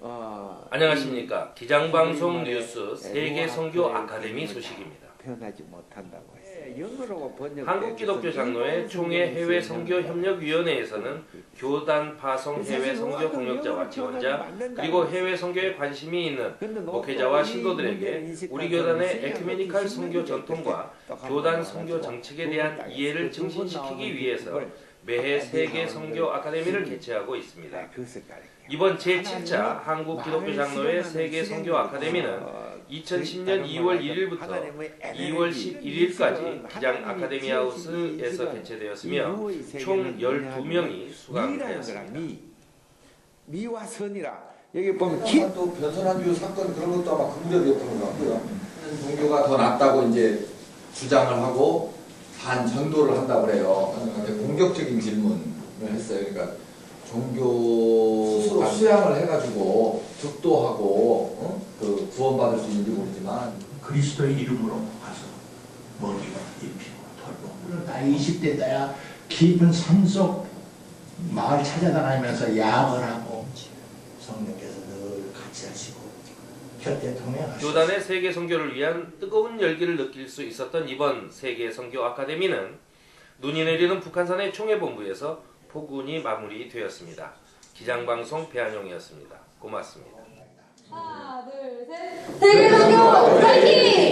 어, 안녕하십니까 기장방송 뉴스 세계 선교 아카데미 소식입니다. 표현하지 못한다고 했어요. 영어로 번역. 한국 기독교 장로회 총회 해외 선교 협력 위원회에서는 교단 파송 해외 선교 동역자와 지원자 그리고 해외 선교에 관심이 있는 목회자와 신도들에게 우리 교단의 에큐메니칼 선교 전통과 교단 선교 정책에 대한 이해를 증진시키기 위해서 매해 세계 선교 아카데미를 개최하고 있습니다. 이번 제7차 한국 기독교 장로회 세계 선교 아카데미는 2010년 2월 1일부터 2월 11일까지 기장 아카데미 하우스에서 개최되었으며 총 12명이 수강하였습니다. 미. 미와 선이라 여기 보면 기, 또 변선한주 사건 그런 것도 아마 그 무렵이었던 것 같고요. 종교가 더 낫다고 이제 주장을 하고 반 전도를 한다고 그래요. 근데 공격적인 질문을 했어요. 그러니까 종교 수양을 해가지고 득도하고 어? 그 구원받을 수 있는지 모르지만 그리스도의 이름으로 가서 먹이고 입히고 돌보고 물론 나 20대 때야 깊은 산속 마을 찾아다니면서 야학을 하고 성령께서 늘 같이 하시고 곁에 동행하시고 교단의 세계 선교를 위한 뜨거운 열기를 느낄 수 있었던 이번 세계 선교 아카데미는 눈이 내리는 북한산의 총회본부에서 포군이 마무리되었습니다. 기장방송 배한용이었습니다. 고맙습니다. 하 Thank you.